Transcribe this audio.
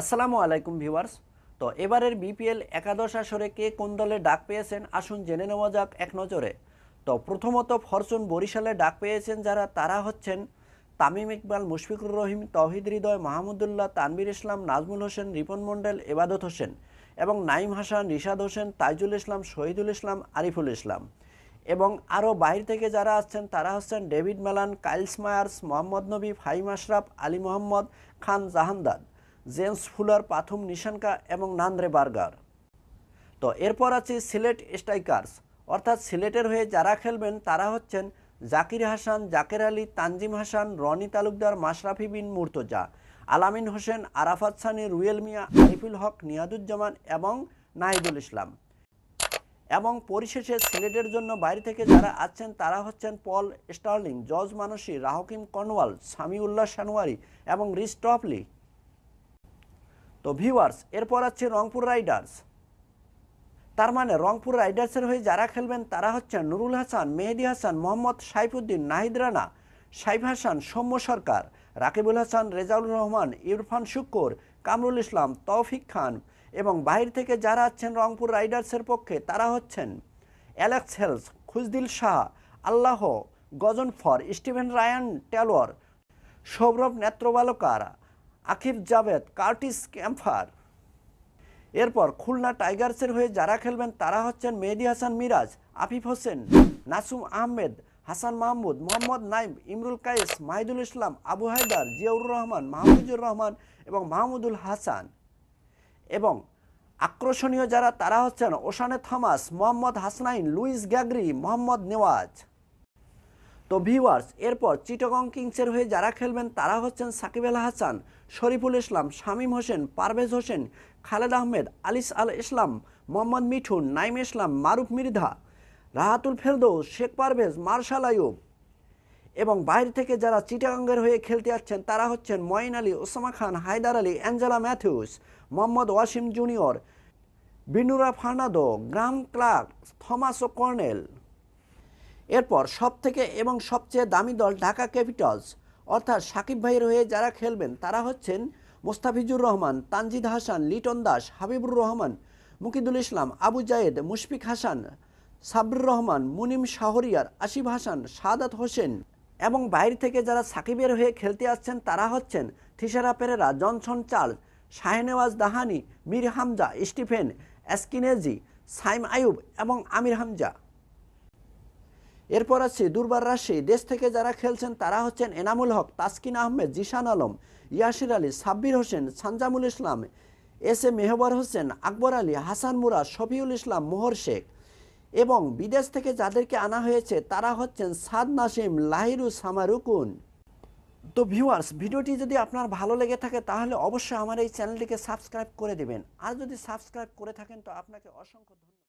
আসসালামু আলাইকুম ভিউয়ার্স। তো এবারের বিপিএল একাদশ আসরে কে কোন দলে ডাক পেয়েছেন? আসুন জেনে নেওয়া যাক এক নজরে। তো প্রথমত ফরচুন বরিশালে ডাক পেয়েছেন যারা, তারা হচ্ছেন তামিম ইকবাল, মুশফিকুর রহিম, তহিদ হৃদয়, মাহমুদুল্লাহ তানবির ইসলাম, নাজমুল হোসেন, রিপন মণ্ডল, এবাদত হোসেন এবং নাইম হাসান, রিশাদ হোসেন, তাইজুল ইসলাম, শহীদুল ইসলাম, আরিফুল ইসলাম। এবং আরও বাইরে থেকে যারা আসছেন, তারা হচ্ছেন David Malan, Kyle Mayers, Mohammad Nabi Faheem Ashraf, Ali Mohammad, Khan Jahandad. James Fuller Pathum Nissanka এবং নান্দ্রে বার্গার। তো এরপর আছে সিলেট স্ট্রাইকার্স। অর্থাৎ সিলেটের হয়ে যারা খেলবেন, তারা হচ্ছেন জাকির হাসান, জাকের আলী, তানজিম হাসান, রনি তালুকদার, মাশরাফি বিন মুর্তজা, আলামিন হোসেন, আরাফাত সানি, রুয়েল মিয়া, আরিফুল হক, নিয়াদুজ্জামান এবং নাহিদুল ইসলাম। এবং পরিশেষে সিলেটের জন্য বাইরে থেকে যারা আছেন, তারা হচ্ছেন Paul Stirling, George Munsey, Rahkeem Cornwall, Samiullah Shinwari এবং রিস টপলি। তো ভিউয়ার্স এরপর আছে রংপুর রাইডার্স তার মানে রংপুর রাইডার্সের হয়ে যারা খেলবেন, তারা হচ্ছেন নুরুল হাসান, মেহেদি হাসান, মোহাম্মদ সাইফুদ্দিন, নাহিদ রানা, সাইফ হাসান, সৌম্য সরকার, রাকিবুল হাসান রেজাউল রহমান, ইরফান শুক্কর, কামরুল ইসলাম, তৌফিক খান এবং বাহির থেকে যারা আছেন রংপুর রাইডার্সের পক্ষে, তারা হচ্ছেন Alex Hales Khushdil Shah, Allah Ghazanfar Steven Ryan Taylor Saurabh Netravalkar Aqib Javed, Curtis Campher এরপর খুলনা টাইগার্সের হয়ে যারা খেলবেন তারা হচ্ছেন মেহেদি হাসান মিরাজ, আফিফ হোসেন, নাসুম আহমেদ, হাসান মাহমুদ, মোহাম্মদ নাইম, ইমরুল কায়েস, মাহিদুল ইসলাম, আবু হায়দার, জিয়াউর রহমান মাহমুদুর রহমান এবং মাহমুদুল হাসান। এবং আকর্ষণীয় যারা তারা হচ্ছেন Oshane Thomas, Mohammad Hasnain, Lewis Gregory, Mohammad Nawaz. তো ভিউয়ার্স এরপর চিটগং কিংসের হয়ে যারা খেলবেন তারা হচ্ছেন সাকিব আল হাসান, শরীফুল ইসলাম, শামীম হোসেন, পারভেজ হোসেন, খালেদ আহমেদ, আলিস আল ইসলাম, মোহাম্মদ মিঠুন, নাইম ইসলাম, মারুফ মির্ধা, রাহাতুল ফেরদৌস, শেখ পারভেজ, মার্শাল আয়ুব। এবং বাইরে থেকে যারা চিটাগাঙ্গের হয়ে খেলতে যাচ্ছেন তারা হচ্ছেন Moeen Ali, Usama Khan, Haider Ali, Angelo Mathews, Mohammad Wasim junior, Binura Fernando, Graham Clark, Thomas O'Connell. এরপর সব থেকে এবং সবচেয়ে দামি দল ঢাকা ক্যাপিটালস, অর্থাৎ সাকিব ভাইয়ের হয়ে যারা খেলবেন, তারা হচ্ছেন মোস্তাফিজুর রহমান, তানজিদ হাসান, লিটন দাস, হাবিবুর রহমান, মুকিদুল ইসলাম, আবু জায়েদ, মুশফিক হাসান সাবরুর রহমান, মুনিম শাহরিয়ার, আসিফ হাসান, সাদাত হোসেন এবং বাইরে থেকে যারা সাকিবের হয়ে খেলতে আসছেন, তারা হচ্ছেন Thisara Perera, Johnson Charles Shahnawaz Dahani, Mir Hamza, Stephen Eskinazi, Saim Ayub এবং আমির হামজা। এরপর আছে দুর্বার রাশি দেশ থেকে যারা খেলছেন তারা হচ্ছেন এনামুল হক, তাসকিন আহমেদ, জিশান আলম, ইয়াসির আলী, সাব্বির হোসেন, সানজামুল ইসলাম, এস এ মেহবার হোসেন, আকবর আলী, হাসান মুরা, শফিউল ইসলাম, মোহর শেখ এবং বিদেশ থেকে যাদেরকে আনা হয়েছে তারা হচ্ছেন সাদ নাসিম, লাহিরু সামারুকুন। তো ভিউয়ার্স, ভিডিওটি যদি আপনার ভালো লেগে থাকে তাহলে অবশ্যই আমার এই চ্যানেলটিকে সাবস্ক্রাইব করে দেবেন। আর যদি সাবস্ক্রাইব করে থাকেন তো আপনাকে অসংখ্য ধন্যবাদ।